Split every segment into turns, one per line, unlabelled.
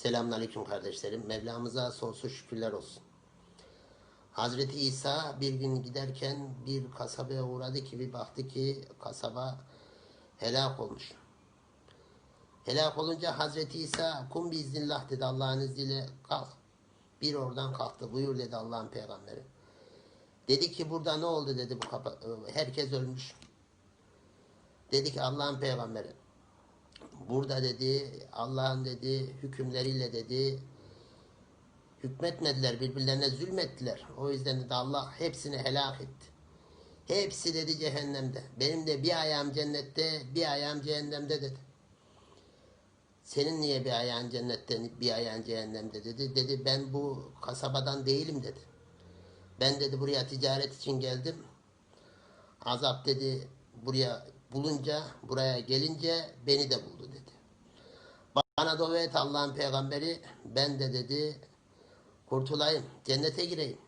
Selamünaleyküm kardeşlerim. Mevlamıza sonsuz şükürler olsun. Hazreti İsa bir gün giderken bir kasabaya uğradı ki bir baktı ki kasaba helak olmuş. Helak olunca Hazreti İsa kum biiznillah dedi Allah'ın izniyle kalk. Bir oradan kalktı. Buyur dedi Allah'ın peygamberi. Dedi ki burada ne oldu dedi bu kapa herkes ölmüş. Dedi ki Allah'ın peygamberi burada dedi Allah'ın dedi hükümleriyle dedi hükmetmediler birbirlerine zulmettiler. O yüzden dedi Allah hepsini helak etti. Hepsi dedi cehennemde. Benim de bir ayağım cennette bir ayağım cehennemde dedi. Senin niye bir ayağın cennette bir ayağın cehennemde dedi. Dedi ben bu kasabadan değilim dedi. Ben dedi buraya ticaret için geldim. Azap dedi buraya bulunca, buraya gelince beni de buldu dedi. Bana dua et Allah'ın peygamberi, ben de dedi kurtulayım, cennete gireyim.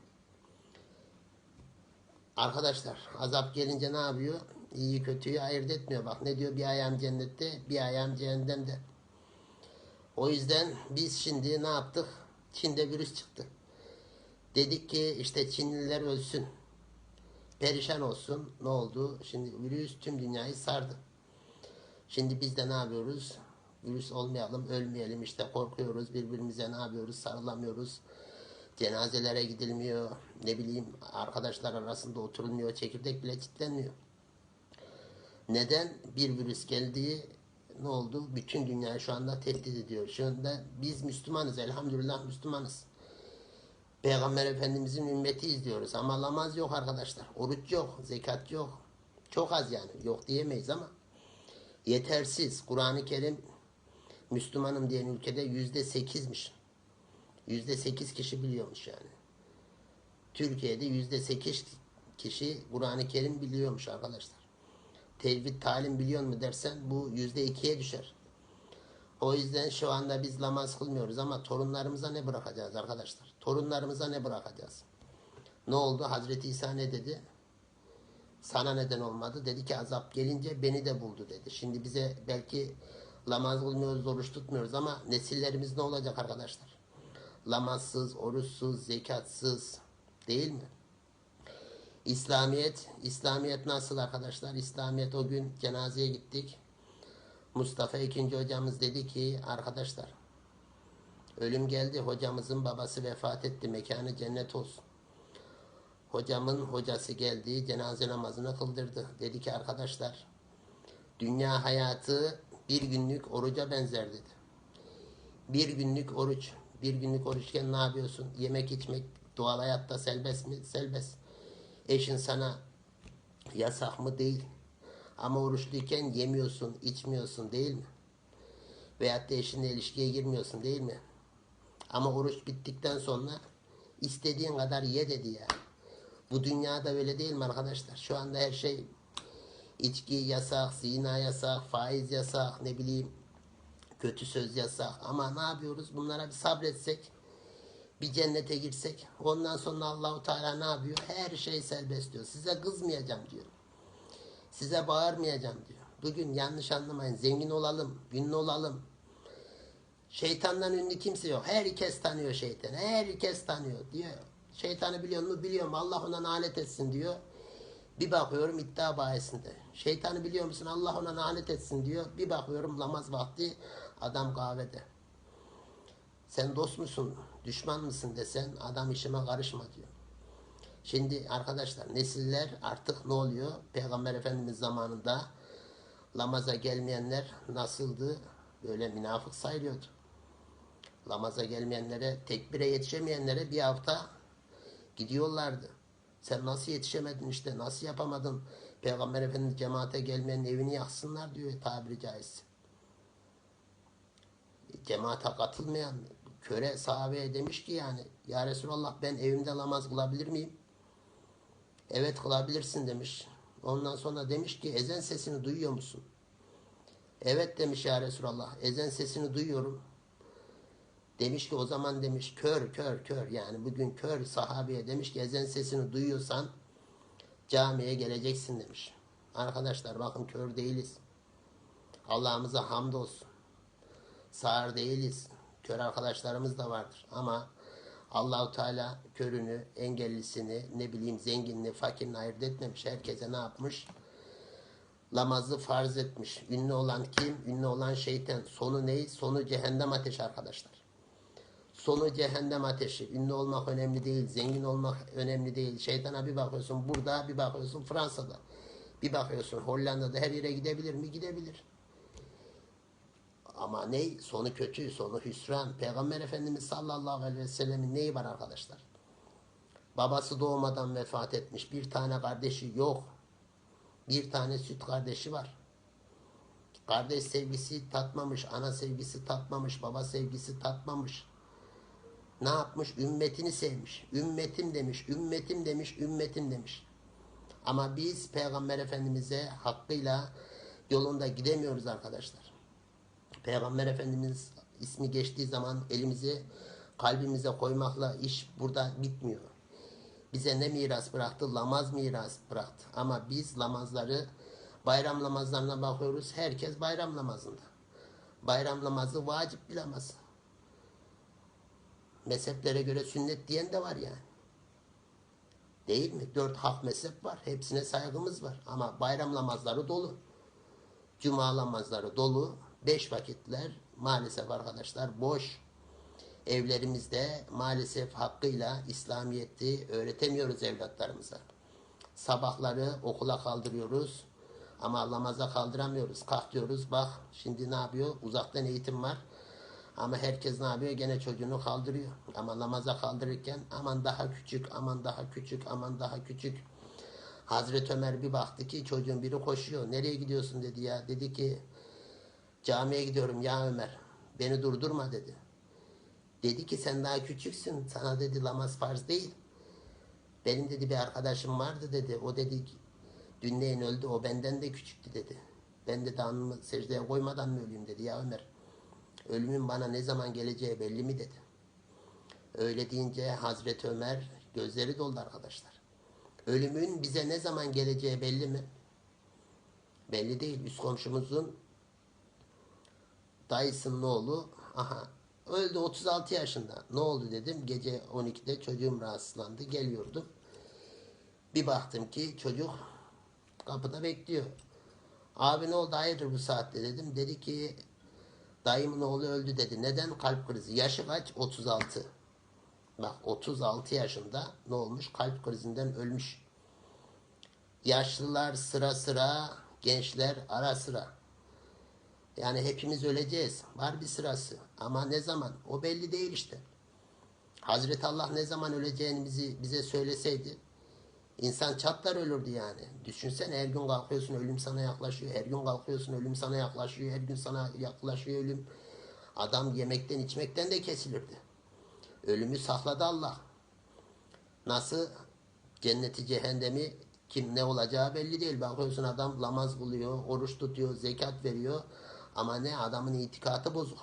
Arkadaşlar azap gelince ne yapıyor? İyi kötüyü ayırt etmiyor. Bak ne diyor bir ayağım cennette, bir ayağım cehennemde. O yüzden biz şimdi ne yaptık? Çin'de virüs çıktı. Dedik ki işte Çinliler ölsün perişan olsun. Ne oldu? Şimdi virüs tüm dünyayı sardı. Şimdi biz de ne yapıyoruz? Virüs olmayalım, ölmeyelim işte korkuyoruz. Birbirimize ne yapıyoruz? Sarılamıyoruz. Cenazelere gidilmiyor. Ne bileyim arkadaşlar arasında oturulmuyor. Çekirdek bile çitlenmiyor. Neden? Bir virüs geldiği ne oldu? Bütün dünya şu anda tehdit ediyor. Şu anda biz Müslümanız. Elhamdülillah Müslümanız. Peygamber Efendimizin ümmetiyiz diyoruz ama namaz yok arkadaşlar. Oruç yok, zekat yok. Çok az yani. Yok diyemeyiz ama yetersiz. Kur'an-ı Kerim Müslümanım diyen ülkede yüzde sekizmiş. Yüzde sekiz kişi biliyormuş yani. Türkiye'de yüzde sekiz kişi Kur'an-ı Kerim biliyormuş arkadaşlar. Tevhid talim biliyor mu dersen bu yüzde ikiye düşer. O yüzden şu anda biz namaz kılmıyoruz ama torunlarımıza ne bırakacağız arkadaşlar? Torunlarımıza ne bırakacağız? Ne oldu? Hazreti İsa ne dedi? Sana neden olmadı? Dedi ki azap gelince beni de buldu dedi. Şimdi bize belki namaz kılmıyoruz, oruç tutmuyoruz ama nesillerimiz ne olacak arkadaşlar? Namazsız, oruçsuz, zekatsız değil mi? İslamiyet, İslamiyet nasıl arkadaşlar? İslamiyet o gün cenazeye gittik. Mustafa ikinci hocamız dedi ki arkadaşlar ölüm geldi hocamızın babası vefat etti mekanı cennet olsun. Hocamın hocası geldi cenaze namazını kıldırdı. Dedi ki arkadaşlar dünya hayatı bir günlük oruca benzer dedi. Bir günlük oruç. Bir günlük oruçken ne yapıyorsun? Yemek içmek doğal hayatta serbest mi? Serbest. Eşin sana yasak mı? Değil. Ama oruçluyken yemiyorsun, içmiyorsun değil mi? Veyahut da eşinle ilişkiye girmiyorsun değil mi? Ama oruç bittikten sonra istediğin kadar ye dedi ya. Bu dünyada öyle değil mi arkadaşlar? Şu anda her şey içki yasak, zina yasak, faiz yasak, ne bileyim kötü söz yasak. Ama ne yapıyoruz? Bunlara bir sabretsek, bir cennete girsek, ondan sonra Allahu Teala ne yapıyor? Her şey serbest diyor. Size kızmayacağım diyor. Size bağırmayacağım diyor. Bugün yanlış anlamayın. Zengin olalım, ünlü olalım. Şeytandan ünlü kimse yok. Herkes tanıyor şeytanı. Herkes tanıyor diyor. Şeytanı biliyor mu? Biliyorum. Allah ona nalet etsin diyor. Bir bakıyorum iddia bayisinde. Şeytanı biliyor musun? Allah ona nalet etsin diyor. Bir bakıyorum namaz vakti adam kahvede. Sen dost musun? Düşman mısın desen adam işime karışma diyor. Şimdi arkadaşlar nesiller artık ne oluyor? Peygamber Efendimiz zamanında namaza gelmeyenler nasıldı? Böyle münafık sayılıyordu. Namaza gelmeyenlere, tekbire yetişemeyenlere bir hafta gidiyorlardı. Sen nasıl yetişemedin işte, nasıl yapamadın? Peygamber Efendimiz cemaate gelmeyenin evini yaksınlar diyor tabiri caizse. Cemaate katılmayan köre sahabeye demiş ki yani ya Resulallah ben evimde namaz kılabilir miyim? Evet kılabilirsin demiş. Ondan sonra demiş ki ezan sesini duyuyor musun? Evet demiş ya Resulallah. Ezan sesini duyuyorum. Demiş ki o zaman demiş kör kör kör yani bugün kör sahabeye demiş ki ezan sesini duyuyorsan camiye geleceksin demiş. Arkadaşlar bakın kör değiliz. Allah'ımıza hamdolsun. Sağır değiliz. Kör arkadaşlarımız da vardır ama Allahu Teala körünü, engellisini, ne bileyim zenginini, fakirini ayırt etmemiş. Herkese ne yapmış? Namazı farz etmiş. Ünlü olan kim? Ünlü olan şeytan. Sonu ne? Sonu cehennem ateşi arkadaşlar. Sonu cehennem ateşi. Ünlü olmak önemli değil. Zengin olmak önemli değil. Şeytana bir bakıyorsun burada, bir bakıyorsun Fransa'da. Bir bakıyorsun Hollanda'da her yere gidebilir mi? Gidebilir. Ama ne? Sonu kötü, sonu hüsran. Peygamber Efendimiz sallallahu aleyhi ve sellemin neyi var arkadaşlar? Babası doğmadan vefat etmiş. Bir tane kardeşi yok. Bir tane süt kardeşi var. Kardeş sevgisi tatmamış, ana sevgisi tatmamış, baba sevgisi tatmamış. Ne yapmış? Ümmetini sevmiş. Ümmetim demiş, ümmetim demiş, ümmetim demiş. Ama biz Peygamber Efendimiz'e hakkıyla yolunda gidemiyoruz arkadaşlar. Peygamber Efendimiz ismi geçtiği zaman elimizi kalbimize koymakla iş burada bitmiyor. Bize ne miras bıraktı? Lamaz miras bıraktı. Ama biz namazları bayram namazlarına bakıyoruz. Herkes bayram namazında. Bayram namazı vacip bir namaz. Mezheplere göre sünnet diyen de var yani. Değil mi? Dört hak mezhep var. Hepsine saygımız var. Ama bayram namazları dolu. Cuma namazları dolu. Beş vakitler maalesef arkadaşlar boş. Evlerimizde maalesef hakkıyla İslamiyet'i öğretemiyoruz evlatlarımıza. Sabahları okula kaldırıyoruz ama namaza kaldıramıyoruz. Kalk diyoruz bak şimdi ne yapıyor? Uzaktan eğitim var. Ama herkes ne yapıyor? Gene çocuğunu kaldırıyor. Ama namaza kaldırırken aman daha küçük, aman daha küçük, aman daha küçük. Hazreti Ömer bir baktı ki çocuğun biri koşuyor. Nereye gidiyorsun dedi ya. Dedi ki camiye gidiyorum ya Ömer. Beni durdurma dedi. Dedi ki sen daha küçüksün. Sana dedi namaz farz değil. Benim dedi bir arkadaşım vardı dedi. O dedi ki, dünleyin öldü. O benden de küçüktü dedi. Ben de alnımı secdeye koymadan mı öleyim dedi ya Ömer. Ölümün bana ne zaman geleceği belli mi dedi. Öyle deyince Hazreti Ömer gözleri doldu arkadaşlar. Ölümün bize ne zaman geleceği belli mi? Belli değil. Üst komşumuzun dayısının oğlu aha öldü 36 yaşında. Ne oldu dedim. Gece 12'de çocuğum rahatsızlandı. Geliyordum. Bir baktım ki çocuk kapıda bekliyor. Abi ne oldu hayırdır bu saatte dedim. Dedi ki dayımın oğlu öldü dedi. Neden? Kalp krizi. Yaşı kaç? 36. Bak 36 yaşında ne olmuş? Kalp krizinden ölmüş. Yaşlılar sıra sıra, gençler ara sıra. Yani hepimiz öleceğiz. Var bir sırası. Ama ne zaman? O belli değil işte. Hazreti Allah ne zaman öleceğimizi bize söyleseydi insan çatlar ölürdü yani. Düşünsene her gün kalkıyorsun ölüm sana yaklaşıyor. Her gün kalkıyorsun ölüm sana yaklaşıyor. Her gün sana yaklaşıyor ölüm. Adam yemekten içmekten de kesilirdi. Ölümü sakladı Allah. Nasıl cenneti cehennemi kim ne olacağı belli değil. Bakıyorsun adam namaz buluyor, oruç tutuyor, zekat veriyor. Ama ne adamın itikatı bozuk.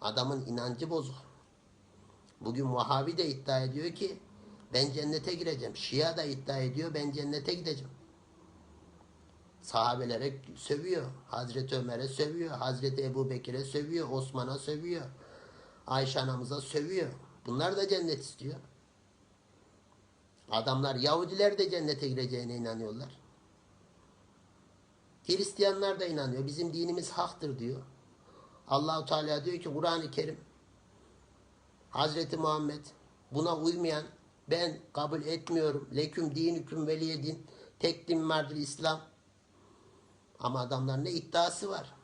Adamın inancı bozuk. Bugün Vahabi de iddia ediyor ki ben cennete gireceğim. Şia da iddia ediyor ben cennete gideceğim. Sahabelere sövüyor. Hazreti Ömer'e sövüyor. Hazreti Ebu Bekir'e sövüyor. Osman'a sövüyor. Ayşe anamıza sövüyor. Bunlar da cennet istiyor. Adamlar Yahudiler de cennete gireceğine inanıyorlar. Hristiyanlar da inanıyor. Bizim dinimiz haktır diyor. Allahu Teala diyor ki Kur'an-ı Kerim Hazreti Muhammed buna uymayan ben kabul etmiyorum. Leküm dinüküm veliye din. Tek din vardır İslam. Ama adamlar ne iddiası var.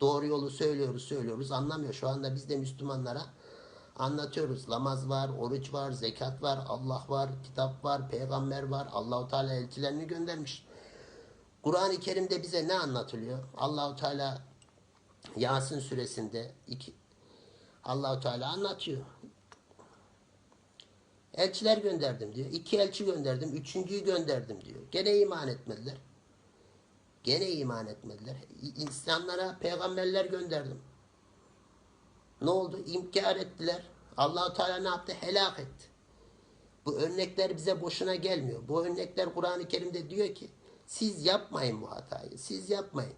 Doğru yolu söylüyoruz söylüyoruz anlamıyor. Şu anda biz de Müslümanlara anlatıyoruz. Namaz var, oruç var, zekat var, Allah var, kitap var, peygamber var. Allahu Teala elçilerini göndermiş. Kur'an-ı Kerim'de bize ne anlatılıyor? Allahu Teala Yasin suresinde iki Allahu Teala anlatıyor. Elçiler gönderdim diyor. İki elçi gönderdim. Üçüncüyü gönderdim diyor. Gene iman etmediler. Gene iman etmediler. İnsanlara peygamberler gönderdim. Ne oldu? İnkar ettiler. Allahu Teala ne yaptı? Helak etti. Bu örnekler bize boşuna gelmiyor. Bu örnekler Kur'an-ı Kerim'de diyor ki siz yapmayın bu hatayı. Siz yapmayın.